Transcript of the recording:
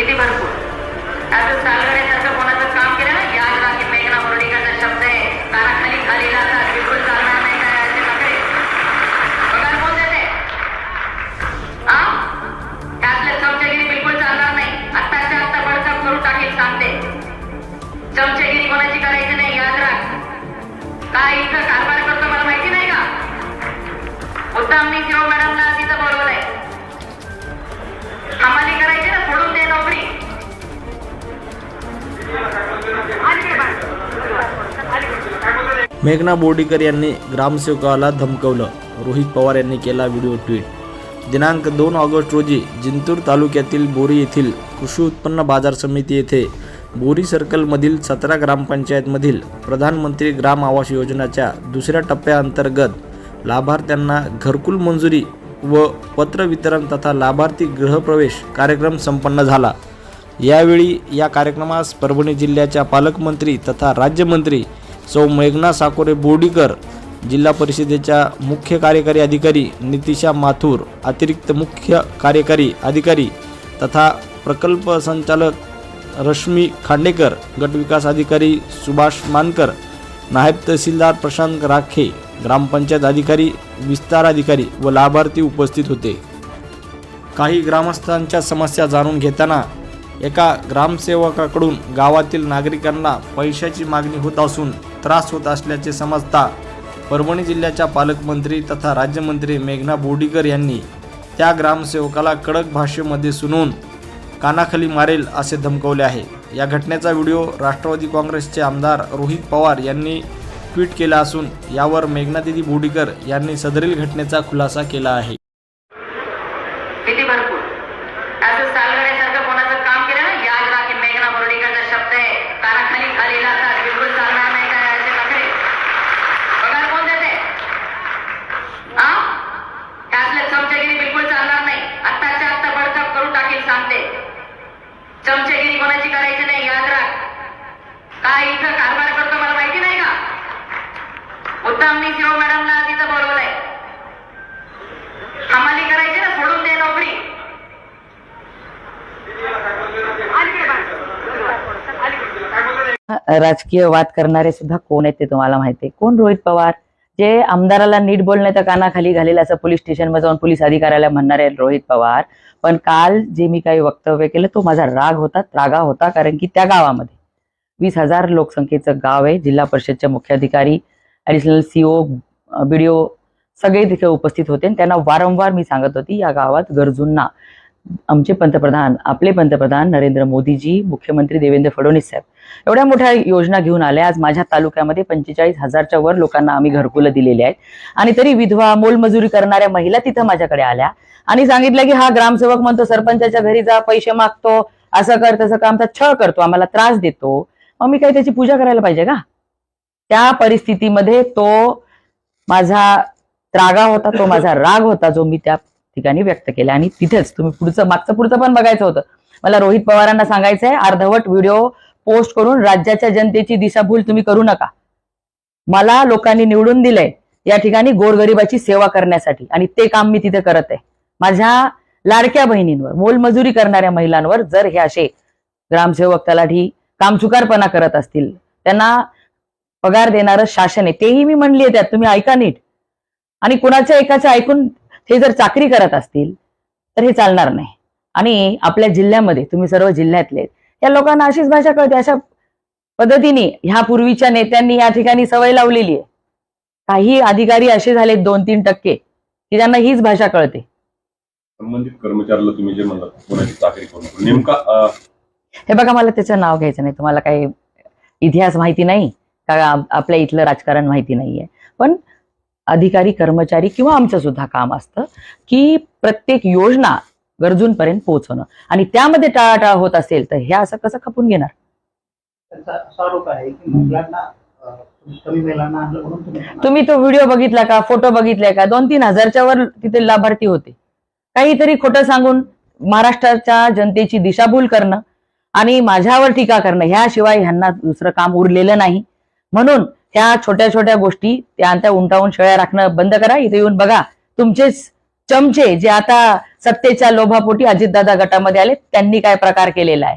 भीती भरपूर. कोणाचं काम केलं? ना याद राखी मेघना मुरडीकरचा शब्द आहे. खाली जातात बिलकुल चालणार नाही आत्ताच्या सांगते. कोणाची करायची नाही याद राख काय इथं कारभार करतो मला माहिती नाही का? उत्तम मी किंवा मॅडमला मेघना बोर्डीकर यांनी ग्रामसेवकाला धमकवलं. रोहित पवार यांनी केला व्हिडिओ ट्विट. दिनांक दोन ऑगस्ट रोजी जिंतूर तालुक्यातील बोरी येथील कृषी उत्पन्न बाजार समिती येथे बोरी सर्कलमधील सतरा ग्रामपंचायतमधील प्रधानमंत्री ग्राम आवास योजनेच्या दुसऱ्या टप्प्याअंतर्गत लाभार्थ्यांना घरकुल मंजुरी व पत्र वितरण तथा लाभार्थी गृहप्रवेश कार्यक्रम संपन्न झाला. यावेळी या कार्यक्रमास परभणी जिल्ह्याच्या पालकमंत्री तथा राज्यमंत्री सौ मेघना साकोरे बोर्डीकर जिल्हा परिषदेच्या मुख्य कार्यकारी अधिकारी नितिशा माथूर अतिरिक्त मुख्य कार्यकारी अधिकारी तथा प्रकल्प संचालक रश्मी खांडेकर गटविकास अधिकारी सुभाष मानकर नायब तहसीलदार प्रशांत राखे ग्रामपंचायत अधिकारी विस्तार अधिकारी व लाभार्थी उपस्थित होते. काही ग्रामस्थांच्या समस्या जाणून घेताना एका ग्रामसेवकाकडून गावातील नागरिकांना पैशाची मागणी होत असून त्रास होत असल्याचे समजता परभणी जिल्ह्याच्या पालकमंत्री तथा राज्यमंत्री मेघना बोर्डीकर यांनी त्या ग्रामसेवकाला कडक भाषेमध्ये सुनवून कानाखाली मारेल असे धमकवले आहे. या घटनेचा व्हिडिओ राष्ट्रवादी काँग्रेसचे आमदार रोहित पवार यांनी ट्विट केला असून यावर मेघनादिदी बोडीकर यांनी सदरील घटनेचा खुलासा केला आहे किती भरपूर असं सालगड्यासारखं कोणाचं काम केलं ना याद राखी मेघना बोर्डीकरचा शब्द आहे कानाखाली खाली लावतात बिलकुल चालणार नाही काय असे नखरे पगार कोण देते हा त्यातले चमचेगिरी बिलकुल चालणार नाही आत्ताच्या आत्ता बडकप करून टाकेल सांगते चमचेगिरी कोणाची करायची नाही याद राख काय इथं कारभार करतो मला माहिती नाही का मॅडमला तिथं बोलवलंय. हमाली करायची ना सोडून दे नोकरी. राजकीय वाद करणारे सुद्धा कोण आहेत ते तुम्हाला माहिती आहे? कोण रोहित पवार? जे आमदाराला नीट बोलण्याच्या कानाखाली घालेल असं पोलीस स्टेशनमध्ये जाऊन पोलीस अधिकाऱ्याला म्हणणारे रोहित पवार. पण काल जे मी काही वक्तव्य केलं तो माझा राग होता त्रागा होता कारण की त्या गावामध्ये वीस हजार लोकसंख्येचं गाव आहे. जिल्हा परिषदचे मुख्याधिकारी ॲडिशनल सीओ बीडीओ सगळे तिथे उपस्थित होते. आणि त्यांना वारंवार मी सांगत होती या गावात गरजूंना आमचे पंतप्रधान आपले पंतप्रधान नरेंद्र मोदीजी मुख्यमंत्री देवेंद्र फडणवीस साहेब एवढ्या मोठ्या योजना घेऊन आल्या. आज माझ्या तालुक्यामध्ये पंचेचाळीस हजारच्या वर लोकांना आम्ही घरकुलं दिलेली आहेत. आणि तरी विधवा मोलमजुरी करणाऱ्या महिला तिथं माझ्याकडे आल्या. आणि सांगितलं की हा ग्रामसेवक म्हणतो सरपंचाच्या घरी जा पैसे मागतो असं कर तसं काम तर छळ करतो आम्हाला त्रास देतो. मग मी काही त्याची पूजा करायला पाहिजे का? त्या परिस्थितीमध्ये तो माझा त्रागा होता तो माझा राग होता जो मी त्या ठिकाणी व्यक्त केला. आणि तिथेच तुम्ही पुढचं मागचं पुढचं पण बघायचं होतं. मला रोहित पवारांना सांगायचं आहे अर्धवट व्हिडिओ पोस्ट करून राज्याच्या जनतेची दिशाभूल तुम्ही करू नका. मला लोकांनी निवडून दिलंय या ठिकाणी गोरगरिबाची सेवा करण्यासाठी आणि ते काम मी तिथे करत आहे. माझ्या लाडक्या बहिणींवर मोलमजुरी करणाऱ्या महिलांवर जर हे असे ग्रामसेवक तलाठी कामचुकारपणा करत असतील त्यांना पगार देणारं शासन आहे. तेही मी म्हणली आहे त्यात. तुम्ही ऐका नीट. आणि कुणाच्या एकाचं ऐकून हे जर चाकरी करत असतील तर हे चालणार नाही. आणि आपल्या जिल्ह्यामध्ये तुम्ही सर्व जिल्ह्यातले या लोकांना अशीच भाषा कळते. अशा पद्धतीने ह्या पूर्वीच्या नेत्यांनी या ठिकाणी सवय लावलेली आहे. काही अधिकारी असे झाले दोन तीन टक्के की त्यांना हीच भाषा कळते. संबंधित कर्मचाऱ्याला तुम्ही जे चाकरी करून नेमका हे बघा मला त्याचं नाव घ्यायचं नाही. तुम्हाला काही इतिहास माहिती नाही? का आप- आपल्या इथलं राजकारण माहिती नाहीये. पण अधिकारी कर्मचारी किंवा आमचं सुद्धा काम असतं की प्रत्येक योजना गरजूंपर्यंत पोहोचवणं. आणि त्यामध्ये टाळाटाळ होत असेल तर हे असं कसं खपून घेणार? तुम्ही तुम्ही तो व्हिडिओ बघितला का? फोटो बघितलाय का? दोन तीन हजारच्या वर तिथे लाभार्थी होते. काहीतरी खोटं सांगून महाराष्ट्राच्या जनतेची दिशाभूल करणं आणि माझ्यावर टीका करणं ह्याशिवाय ह्यांना दुसरं काम उरलेलं नाही. म्हणून ह्या छोट्या छोट्या गोष्टी त्या त्या उंटावून शेळ्या राखणं बंद करा. इथे येऊन बघा तुमचेच चमचे जे आता सत्तेच्या लोभापोटी अजितदादा गटामध्ये आले त्यांनी काय प्रकार केलेला आहे?